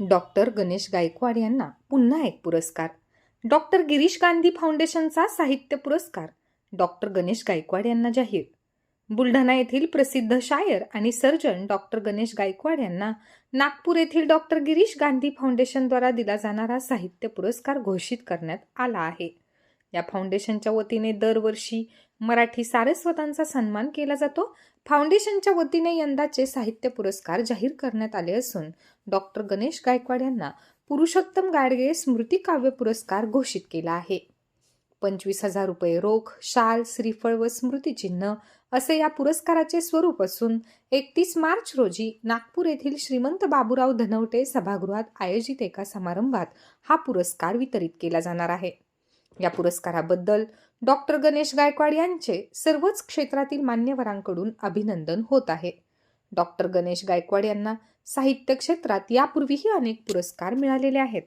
Doctor Ganesh Gaikwad यांना पुन्हा एक पुरस्कार. डॉक्टर गिरीश गांधी फाउंडेशनचा साहित्य पुरस्कार डॉक्टर गणेश गायकवाड यांना जाहीर. बुलढाणा येथील प्रसिद्ध शायर आणि सर्जन डॉक्टर गणेश गायकवाड यांना नागपूर येथील डॉक्टर गिरीश गांधी फाउंडेशनद्वारा दिला जाणारा साहित्य पुरस्कार घोषित करण्यात आला आहे. या फाउंडेशनच्या वतीने दरवर्षी मराठी सारस्वतांचा सन्मान केला जातो. फाउंडेशनच्या वतीने यंदाचे साहित्य पुरस्कार जाहीर करण्यात आले असून डॉक्टर गणेश गायकवाड यांना पुरुषोत्तम गाडगे स्मृती काव्य पुरस्कार घोषित केला आहे. पंचवीस हजार रुपये रोख शाल श्रीफळ व स्मृतिचिन्ह असे या पुरस्काराचे स्वरूप असून एकतीस मार्च रोजी नागपूर येथील श्रीमंत बाबूराव धनवटे सभागृहात आयोजित एका समारंभात हा पुरस्कार वितरित केला जाणार आहे. या पुरस्काराबद्दल डॉक्टर गणेश गायकवाड यांचे सर्वच क्षेत्रातील मान्यवरांकडून अभिनंदन होत आहे. डॉक्टर गणेश गायकवाड यांना साहित्य क्षेत्रात यापूर्वीही अनेक पुरस्कार मिळालेले आहेत.